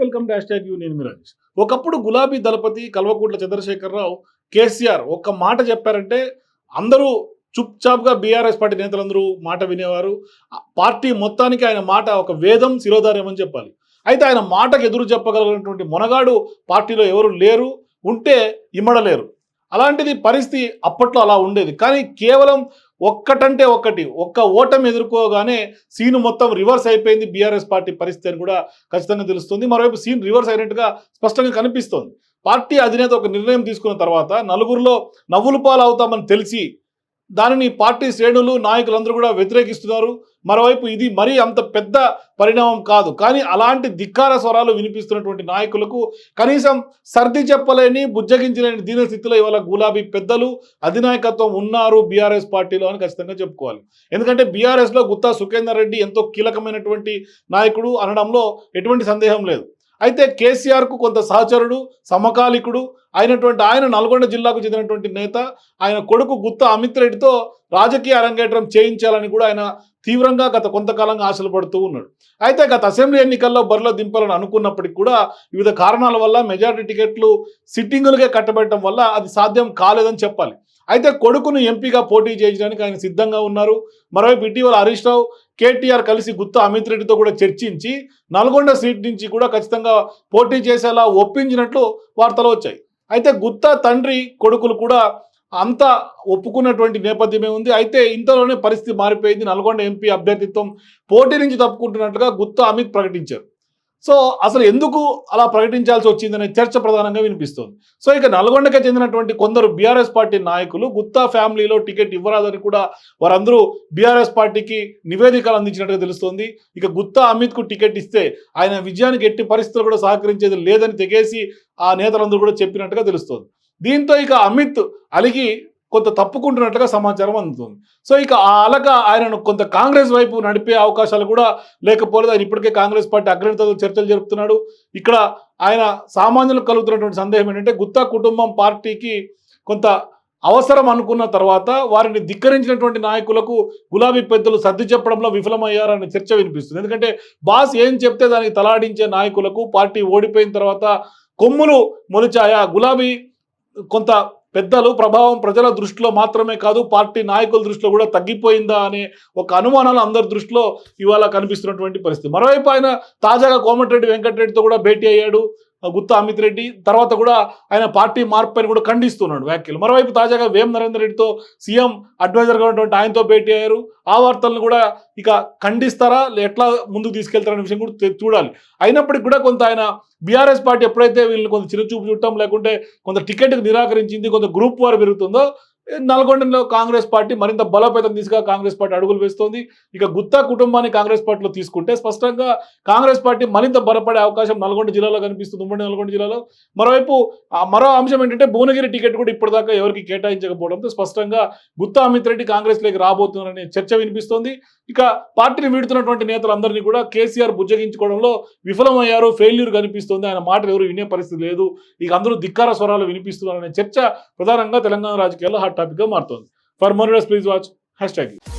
Welcome dash hashtag you నేను మిరాజ్ ఒకప్పుడు గులాబీ దళపతి కల్వకుంట్ల చంద్రశేఖరరావు కేసీఆర్ ఒక్క మాట చెప్పారంటే అందరూ చుప్చాప్గా బీఆర్ఎస్ పార్టీ నేతలందరూ మాట వినేవారు. పార్టీ మొత్తానికి ఆయన మాట ఒక వేదం శిరోధార్యం అని చెప్పాలి. అయితే ఆయన మాటకు ఎదురు చెప్పగలిగినటువంటి మొనగాడు పార్టీలో ఎవరు లేరు ఉంటే ఇమ్మడలేరు. అలాంటిది పరిస్థితి అప్పట్లో అలా ఉండేది. కానీ కేవలం ఒక్కటంటే ఒక్కటి ఒక్క ఓటమి ఎదుర్కోగానే సీన్ మొత్తం రివర్స్ అయిపోయింది బీఆర్ఎస్ పార్టీ పరిస్థితి అని కూడా ఖచ్చితంగా తెలుస్తుంది. మరోవైపు సీన్ రివర్స్ అయినట్టుగా స్పష్టంగా కనిపిస్తోంది. పార్టీ అధినేత ఒక నిర్ణయం తీసుకున్న తర్వాత నలుగురిలో నవ్వులు పాలు అవుతామని తెలిసి దానిని పార్టీ శ్రేణులు నాయకులందరూ కూడా వ్యతిరేకిస్తున్నారు. మరోవైపు ఇది మరీ అంత పెద్ద పరిణామం కాదు. కానీ అలాంటి ధిక్కార స్వరాలు వినిపిస్తున్నటువంటి నాయకులకు కనీసం సర్ది చెప్పలేని బుజ్జగించలేని దీన స్థితిలో ఇవాళ గులాబీ పెద్దలు అధినాయకత్వం ఉన్నారు బీఆర్ఎస్ పార్టీలో అని ఖచ్చితంగా చెప్పుకోవాలి. ఎందుకంటే బీఆర్ఎస్లో గుత్తా సుఖేందర్ రెడ్డి ఎంతో కీలకమైనటువంటి నాయకుడు అనడంలో ఎటువంటి సందేహం లేదు. అయితే కేసీఆర్కు కొంత సహచరుడు సమకాలికుడు అయినటువంటి ఆయన నల్గొండ జిల్లాకు చెందినటువంటి నేత ఆయన కొడుకు గుత్త అమిత్ రెడ్డితో రాజకీయ అరంగేట్రం చేయించాలని కూడా ఆయన తీవ్రంగా గత కొంతకాలంగా ఆశలు పడుతూ ఉన్నాడు. అయితే గత అసెంబ్లీ ఎన్నికల్లో బరిలో దింపాలని అనుకున్నప్పటికీ కూడా వివిధ కారణాల వల్ల మెజారిటీ టికెట్లు సిట్టింగులుగా కట్టబెట్టడం వల్ల అది సాధ్యం కాలేదని చెప్పాలి. అయితే కొడుకును ఎంపీగా పోటీ చేయించడానికి ఆయన సిద్ధంగా ఉన్నారు. మరోవైపు ఇటీవల హరీష్ రావు కేటీఆర్ కలిసి గుత్తా అమిత్ రెడ్డితో కూడా చర్చించి నల్గొండ సీట్ నుంచి కూడా ఖచ్చితంగా పోటీ చేసేలా ఒప్పించినట్లు వార్తలు వచ్చాయి. అయితే గుత్తా తండ్రి కొడుకులు కూడా అంత ఒప్పుకున్నటువంటి నేపథ్యమే ఉంది. అయితే ఇంతలోనే పరిస్థితి మారిపోయింది. నల్గొండ ఎంపీ అభ్యర్థిత్వం పోటీ నుంచి తప్పుకుంటున్నట్టుగా గుత్తా అమిత్ ప్రకటించారు. సో అసలు ఎందుకు అలా ప్రకటించాల్సి వచ్చిందనే చర్చ ప్రధానంగా వినిపిస్తోంది. సో ఇక నల్గొండకే చెందినటువంటి కొందరు బీఆర్ఎస్ పార్టీ నాయకులు గుత్తా ఫ్యామిలీలో టికెట్ ఇవ్వరాదని కూడా వారందరూ బీఆర్ఎస్ పార్టీకి నివేదికలు అందించినట్టుగా తెలుస్తోంది. ఇక గుత్తా అమిత్కు టికెట్ ఇస్తే ఆయన విజయానికి ఎట్టి పరిస్థితులు కూడా సహకరించేది లేదని తెగేసి ఆ నేతలందరూ కూడా చెప్పినట్టుగా తెలుస్తోంది. దీంతో ఇక అమిత్ అలిగి కొంత తప్పుకుంటున్నట్టుగా సమాచారం అందుతుంది. సో ఇక ఆ అలక ఆయనను కొంత కాంగ్రెస్ వైపు నడిపే అవకాశాలు కూడా లేకపోలేదు. ఆయన ఇప్పటికే కాంగ్రెస్ పార్టీ అగ్రనేతలతో చర్చలు జరుపుతున్నాడు. ఇక్కడ ఆయన సామాన్యులకు కలుగుతున్నటువంటి సందేహం ఏంటంటే గుత్తా కుటుంబం పార్టీకి కొంత అవసరం అనుకున్న తర్వాత వారిని ధిక్కరించినటువంటి నాయకులకు గులాబీ పెద్దలు సర్ది చెప్పడంలో విఫలమయ్యారనే చర్చ వినిపిస్తుంది. ఎందుకంటే బాస్ ఏం చెప్తే దానికి తలాడించే నాయకులకు పార్టీ ఓడిపోయిన తర్వాత కొమ్ములు మొలిచాయా? గులాబీ కొంత పెద్దలు ప్రభావం ప్రజల దృష్టిలో మాత్రమే కాదు పార్టీ నాయకుల దృష్టిలో కూడా తగ్గిపోయిందా అనే ఒక అనుమానాలు అందరి దృష్టిలో ఇవాళ కనిపిస్తున్నటువంటి పరిస్థితి. మరోవైపు ఆయన తాజాగా కోమటిరెడ్డి వెంకటరెడ్డితో కూడా భేటీ అయ్యాడు. గుత్తా అమిత్ రెడ్డి తర్వాత కూడా ఆయన పార్టీ మార్పు అని కూడా ఖండిస్తున్నాడు వ్యాఖ్యలు. మరోవైపు తాజాగా వేం నరేందర్ రెడ్డితో సీఎం అడ్వైజర్గా ఉన్నటువంటి ఆయనతో భేటీ అయ్యారు. ఆ వార్తలను కూడా ఇక ఖండిస్తారా? ఎట్లా ముందుకు తీసుకెళ్తారనే విషయం కూడా చూడాలి. అయినప్పటికీ కూడా కొంత ఆయన బీఆర్ఎస్ పార్టీ ఎప్పుడైతే వీళ్ళని కొంత చిరుచూపు చూడటం లేకుంటే కొంత టికెట్కి నిరాకరించింది కొంత గ్రూప్ వారు పెరుగుతుందో నల్గొండలో కాంగ్రెస్ పార్టీ మరింత బలోపేతం దిశగా కాంగ్రెస్ పార్టీ అడుగులు వేస్తోంది. ఇక గుత్తా కుటుంబాన్ని కాంగ్రెస్ పార్టీలో తీసుకుంటే స్పష్టంగా కాంగ్రెస్ పార్టీ మరింత బలపడే అవకాశం నల్గొండ జిల్లాలో కనిపిస్తుంది. ఉమ్మడి నల్గొండ జిల్లాలో. మరోవైపు ఆ మరో అంశం ఏంటంటే భువనగిరి టికెట్ కూడా ఇప్పటిదాకా ఎవరికి కేటాయించకపోవడంతో స్పష్టంగా గుత్తా అమిత్ రెడ్డి కాంగ్రెస్లోకి రాబోతున్నారనే చర్చ వినిపిస్తోంది. ఇక పార్టీని వీడుతున్నటువంటి నేతలందరినీ కూడా కేసీఆర్ బుజ్జగించుకోవడంలో విఫలమయ్యారు ఫెయిల్యూర్ కనిపిస్తుంది. ఆయన మాటలు ఎవరు వినే పరిస్థితి లేదు. ఇక అందరూ ధిక్కార స్వరాలు వినిపిస్తున్నారనే చర్చ ప్రధానంగా తెలంగాణ రాజకీయాల్లో హాట్ టాపిక్గా మారుతోంది for more please watch hash tag